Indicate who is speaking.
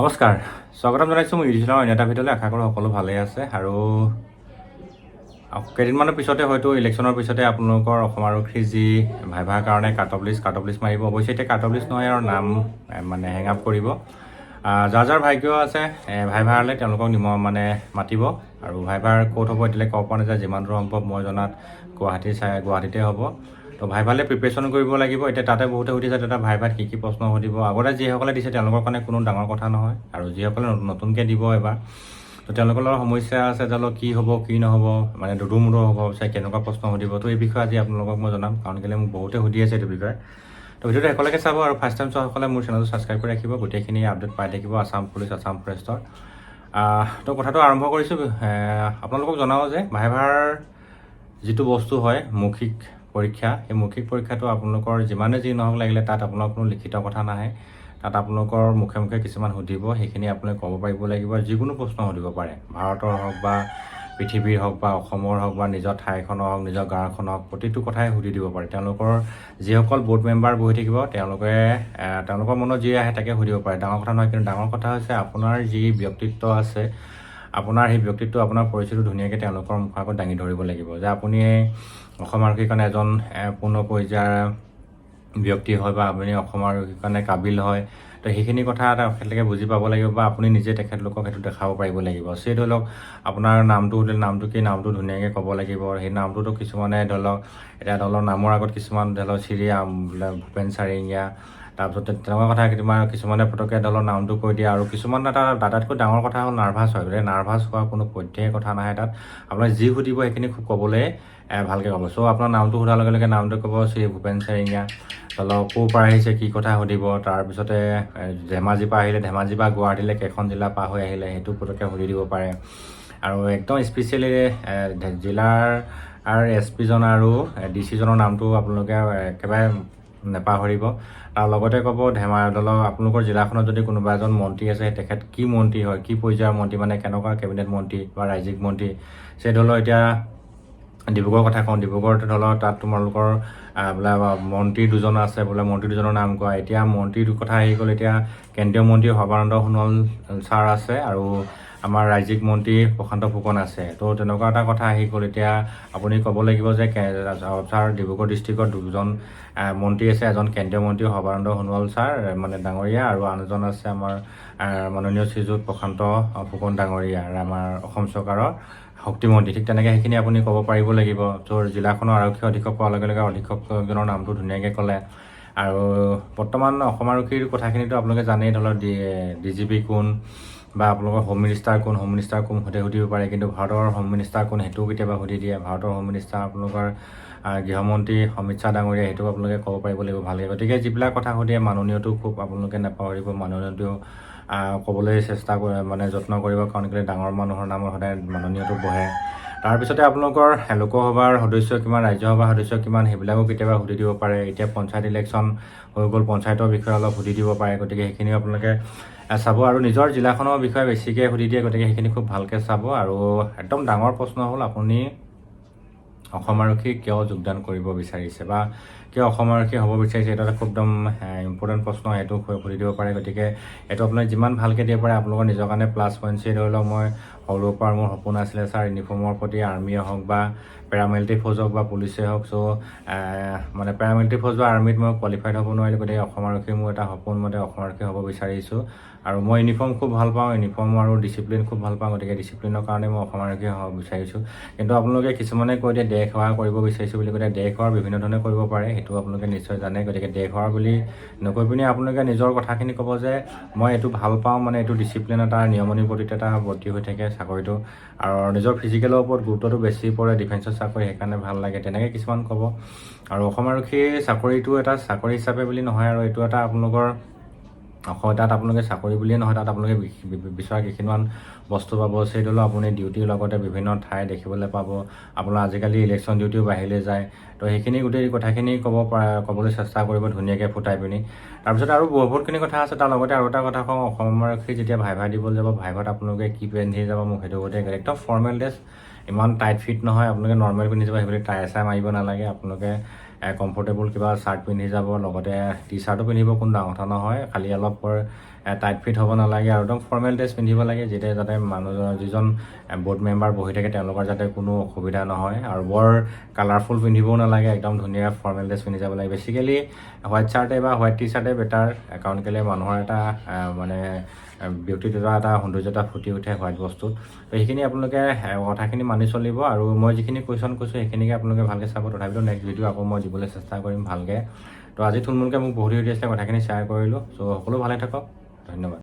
Speaker 1: নমস্কাৰ। স্বাগতম জনাইছোঁ মোৰ ইউটিউবৰ অন্য এটা ভিডিঅ'লৈ আশা কৰোঁ সকলো ভালেই আছে আৰু কেইদিনমানৰ পিছতে হয়তো ইলেকশ্যনৰ পিছতে আপোনালোকৰ অসম আৰক্ষীৰ যি ভাইভাৰ কাৰণে cut off list cut off list মাৰিব। অৱশ্যে এতিয়া কাট অফ লিষ্ট নহয় আৰু নাম মানে হেং আপ কৰিব। যাৰ যাৰ ভাগ্য আছে ভাইভাৰলৈ তেওঁলোকক নিম মানে মাতিব। আৰু ভাইভাৰ ক'ত হ'ব এতিয়ালৈ ক'ব পৰা নাযায়। যিমান দূৰ সম্ভৱ মই জনাত গুৱাহাটী চাই গুৱাহাটীতে হ'ব। তো ভাইভালে প্ৰিপেৰেশ্যন কৰিব লাগিব। এতিয়া তাতে বহুতে সুধিছে, দাদা, ভাইভাত কি কি প্ৰশ্ন সুধিব? আগতে যিসকলে দিছে, তেওঁলোকৰ কাৰণে কোনো ডাঙৰ কথা নহয়। আৰু যিসকলে নতুনকৈ দিব এবাৰ, তো তেওঁলোকৰ লগত সমস্যা আছে তেওঁলোক কি হ'ব, কি নহ'ব মানে দুধু হ'ব চাই কেনেকুৱা প্ৰশ্ন সুধিব? তো এই বিষয়ে আজি আপোনালোকক মই জনাম, কাৰণ কেলৈ মোক বহুতে সুধি আছে এইটো বিষয়ে। তো ভিডিঅ'টো একেলগে চাব আৰু ফাৰ্ষ্ট টাইম চোৱাসকলে মোৰ চেনেলটো ছাবস্ক্ৰাইব কৰি ৰাখিব। গোটেইখিনি আপডেট পাই থাকিব আছাম পুলিচ আছাম ফৰেষ্টৰ তো কথাটো আৰম্ভ কৰিছোঁ। আপোনালোকক জনাওঁ যে ভাইভাৰ যিটো বস্তু হয়, মৌখিক পৰীক্ষা সেই মৌখিক পৰীক্ষাটো আপোনালোকৰ যিমানে যি নহওক লাগিলে তাত আপোনালোকৰ কোনো লিখিত কথা নাহে। তাত আপোনালোকৰ মুখে মুখে কিছুমান সুধিব সেইখিনি আপোনালোকে ক'ব পাৰিব লাগিব যিকোনো প্ৰশ্ন সুধিব পাৰে। ভাৰতৰ হওক বা পৃথিৱীৰ হওক বা অসমৰ হওক বা নিজৰ ঠাইখনৰ হওক নিজৰ গাঁওখনৰ হওক প্ৰতিটো কথাই সুধি দিব পাৰে। তেওঁলোকৰ যিসকল ব'ৰ্ড মেম্বাৰ বহি থাকিব তেওঁলোকে তেওঁলোকৰ মনত যি আহে তাকে সুধিব পাৰে। ডাঙৰ কথা নহয় কিন্তু ডাঙৰ কথা হৈছে আপোনাৰ যি ব্যক্তিত্ব আছে আপোনাৰ সেই ব্যক্তিত্ব আপোনাৰ পৰিচয়টো ধুনীয়াকৈ তেওঁলোকৰ মুখৰ আগত দাঙি ধৰিব লাগিব। যে আপুনি অসম আৰক্ষীৰ কাৰণে এজন পূৰ্ণ পৰ্যায়ৰ ব্যক্তি হয় বা আপুনি অসম আৰক্ষীৰ কাৰণে কাবিল হয় তো সেইখিনি কথা তেখেতলোকে বুজি পাব লাগিব বা আপুনি নিজে তেখেতলোকক সেইটো দেখাব পাৰিব লাগিব। সেই ধৰি লওক আপোনাৰ নামটো নামটো কি নামটো ধুনীয়াকৈ ক'ব লাগিব। সেই নামটোতো কিছুমানে ধৰি লওক এতিয়া ধৰি লওক নামৰ আগত কিছুমান ধৰি লওক বোলে ভূপেন চাৰিঙীয়া তাৰপিছত তেনেকুৱা কথা তোমাৰ কিছুমানে পটককৈ ধৰি লওক নামটো কৈ দিয়ে আৰু কিছুমান এটা আটাইতকৈ ডাঙৰ কথা হ'ল নাৰ্ভাছ হয় গতিকে নাৰ্ভাছ হোৱাৰ কোনো পধ্যেই কথা নাহে তাত। আপোনাক যি সুধিব সেইখিনি খুব ক'বলৈ ভালকৈ ক'ব। চ' আপোনাৰ নামটো সোধাৰ লগে লগে নামটো ক'ব শ্ৰী ভূপেন চাৰিঙীয়া। ধৰি লওক ক'ৰ পৰা আহিছে কি কথা সুধিব তাৰপিছতে ধেমাজিৰ পৰা আহিলে ধেমাজি বা গুৱাহাটীলৈ কেইখন জিলা পাৰ হৈ আহিলে সেইটো পটককৈ সুধি দিব পাৰে। আৰু একদম স্পেচিয়েলি জিলাৰ আৰু এছ পিজন আৰু ডি চিজনৰ নামটো আপোনালোকে একেবাৰে নেপাহৰিব। তাৰ লগতে ক'ব ধেমা ধৰক আপোনালোকৰ জিলাখনত যদি কোনোবা এজন মন্ত্ৰী আছে তেখেত কি মন্ত্ৰী হয়? কি পৰ্যায়ৰ মন্ত্ৰী? মানে কেনেকুৱা কেবিনেট মন্ত্ৰী বা ৰাজ্যিক মন্ত্ৰী? সেই ধৰি লওক এতিয়া ডিব্ৰুগড়ৰ কথা কওঁ ডিব্ৰুগড়ত ধৰি লওক তাত তোমালোকৰ বোলে মন্ত্ৰী দুজন আছে বোলে মন্ত্ৰী দুজনৰ নাম কোৱা। এতিয়া মন্ত্ৰীৰ কথা আহি গ'ল এতিয়া কেন্দ্ৰীয় মন্ত্ৰী সৰ্বানন্দ সোণোৱাল ছাৰ আছে আৰু আমাৰ ৰাজ্যিক মন্ত্ৰী প্ৰশান্ত ফুকন আছে। তো তেনেকুৱা এটা কথা আহি গ'ল। এতিয়া আপুনি ক'ব লাগিব যে ছাৰ ডিব্ৰুগড় ডিষ্ট্ৰিক্টত দুজন মন্ত্ৰী আছে। এজন কেন্দ্ৰীয় মন্ত্ৰী সৰ্বানন্দ সোণোৱাল ছাৰ মানে ডাঙৰীয়া আৰু আন এজন আছে আমাৰ মাননীয় শ্ৰীযুত প্ৰশান্ত ফুকন ডাঙৰীয়া আমাৰ অসম চৰকাৰৰ শক্তিমন্ত্ৰী ঠিক তেনেকৈ সেইখিনি আপুনি ক'ব পাৰিব লাগিব। তোৰ জিলাখনৰ আৰক্ষী অধীক্ষক পোৱাৰ লগে লগে অধীক্ষকজনৰ নামটো ধুনীয়াকৈ ক'লে। আৰু বৰ্তমান অসম আৰক্ষীৰ কথাখিনিতো আপোনালোকে জানেই ধৰি লওক ডি ডি জি পি কোন বা আপোনালোকৰ হোম মিনিষ্টাৰ কোন হোম মিনিষ্টাৰ কোন সুধি সুধিব পাৰে কিন্তু ভাৰতৰ হোম মিনিষ্টাৰ কোন সেইটোও কেতিয়াবা সুধি দিয়ে। ভাৰতৰ হোম মিনিষ্টাৰ আপোনালোকৰ গৃহমন্ত্ৰী অমিত শ্বাহ ডাঙৰীয়া সেইটোও আপোনালোকে ক'ব পাৰিব লাগিব ভালকৈ। গতিকে যিবিলাক কথা সুধে মাননীয়টো খুব আপোনালোকে নাপাহৰিব। মাননীয়টো ক'বলৈ চেষ্টা কৰে মানে যত্ন কৰিব কাৰণ কেলৈ ডাঙৰ মানুহৰ নামত সদায় মাননীয়টো বহে। তাৰপিছতে আপোনালোকৰ লোকসভাৰ সদস্য কিমান ৰাজ্যসভাৰ সদস্য কিমান সেইবিলাকো কেতিয়াবা সুধি দিব পাৰে। এতিয়া পঞ্চায়ত ইলেকশ্যন হৈ গ'ল পঞ্চায়তৰ বিষয়ে অলপ সুধি দিব পাৰে গতিকে সেইখিনিও আপোনালোকে চাব। আৰু নিজৰ জিলাখনৰ বিষয়ে বেছিকৈ সুধি দিয়ে গতিকে সেইখিনি খুব ভালকৈ চাব। আৰু একদম ডাঙৰ প্ৰশ্ন হ'ল আপুনি অসম আৰক্ষী কিয় যোগদান কৰিব বিচাৰিছে বা কিয় অসম আৰক্ষী হ'ব বিচাৰিছে এইটো এটা খুব একদম ইম্পৰ্টেণ্ট প্ৰশ্ন সেইটো সু- সুধি দিব পাৰে। গতিকে এইটো আপোনাক যিমান ভালকৈ দিব পাৰে আপোনালোকৰ নিজৰ কাৰণে প্লাছ পইণ্ট ধৰি লওক মই সৰুৰ পৰা মোৰ সপোন আছিলে ছাৰ ইউনিফৰ্মৰ প্ৰতি আৰ্মিয়ে হওক বা পেৰামিলিটাৰী ফ'ৰ্চ হওক বা পুলিচে হওক। চ' মানে পেৰামিলিটাৰী ফ'ৰ্চ বা আৰ্মিত মই কোৱালিফাইড হ'ব নোৱাৰিলোঁ গতিকে অসম আৰক্ষী মোৰ এটা সপোন মতে অসম আৰক্ষী হ'ব বিচাৰিছোঁ। আৰু মই ইউনিফৰ্ম খুব ভাল পাওঁ ইউনিফৰ্ম আৰু ডিচিপ্লিন খুব ভাল পাওঁ গতিকে ডিচিপ্লিনৰ কাৰণে মই অসম আৰক্ষী হ'ব বিচাৰিছোঁ। কিন্তু আপোনালোকে কিছুমানে কৈ দিয়ে দেশ সেৱা কৰিব বিচাৰিছোঁ বুলি কৈ দেশ সেৱা বিভিন্ন ধৰণে কৰিব পাৰে সেইটো আপোনালোকে নিশ্চয় জানে। গতিকে দেশ সেৱা বুলি নকৈ পিনি আপোনালোকে নিজৰ কথাখিনি ক'ব যে মই এইটো ভাল পাওঁ মানে এইটো ডিচিপ্লিন এটা নিয়মনিবৰ্তিত এটা বৰ্তি হৈ থাকে চাকৰিটো আৰু নিজৰ ফিজিকেলৰ ওপৰত গুৰুত্বটো বেছি পৰে ডিফেন্সৰ চাকৰি সেইকাৰণে ভাল লাগে তেনেকৈ কিছুমান ক'ব। আৰু অসম আৰক্ষী চাকৰিটো এটা চাকৰি হিচাপে বুলি নহয় আৰু এইটো এটা আপোনালোকৰ অসম তাত আপোনালোকে চাকৰি বুলিয়ে নহয় তাত আপোনালোকে বিচৰা কেইখিনিমান বস্তু পাব সেইদলো আপুনি ডিউটিৰ লগতে বিভিন্ন ঠাই দেখিবলৈ পাব। আপোনাৰ আজিকালি ইলেকশ্যন ডিউটিও বাহিৰলৈ যায়। তো সেইখিনি গোটেই কথাখিনি ক'ব পৰা ক'বলৈ চেষ্টা কৰিব ধুনীয়াকৈ ফুটাই পিনি। তাৰপিছত আৰু বহুতখিনি কথা আছে তাৰ লগতে আৰু এটা কথা কওঁ অসম আৰক্ষী যেতিয়া ভাইভা দিবলৈ যাব ভাইভাত আপোনালোকে কি পিন্ধি যাব মোক সেইটো গোটেই একদম ফৰ্মেল ড্ৰেছ ইমান টাইট ফিট নহয় আপোনালোকে নৰ্মেল পিন্ধি যাব সেইবুলি টাই চাই মাৰিব নালাগে আপোনালোকে কমফৰ্টেবল কিবা চাৰ্ট পিন্ধি যাব লগতে টি চাৰ্টো পিন্ধিব কোনো ডাঙৰ কথা নহয়। খালি অলপ টাইট ফিট হ'ব নালাগে আৰু একদম ফৰ্মেল ড্ৰেছ পিন্ধিব লাগে যেতিয়া যাতে মানুহজন যিজন বৰ্ড মেম্বাৰ বহি থাকে তেওঁলোকৰ যাতে কোনো অসুবিধা নহয়। আৰু বৰ কালাৰফুল পিন্ধিবও নালাগে একদম ধুনীয়া ফৰ্মেল ড্ৰেছ পিন্ধি যাব লাগে। বেছিকেলি হোৱাইট চাৰ্টে বা হোৱাইট টি চাৰ্টে বেটাৰ কাৰণ কেলৈ মানুহৰ এটা মানে আহ, ব্যক্তিত্বতা এটা সৌন্দৰ্যতা ফুটি উঠে হোৱাইট বস্তুত। তো সেইখিনি আপোনালোকে কথাখিনি মানি চলিব আৰু মই যিখিনি কুৱেশ্যন কৈছোঁ সেইখিনিকে আপোনালোকে ভালকৈ চাব। তথাপিতো নেক্সট ভিডিঅ' আকৌ মই দিবলৈ চেষ্টা কৰিম ভালকৈ। তো আজি থুলমূলকৈ মোক বহুত দি আছিলে কথাখিনি শ্বেয়াৰ কৰিলোঁ। চ' সকলো ভালে থাকক। धन्यवाद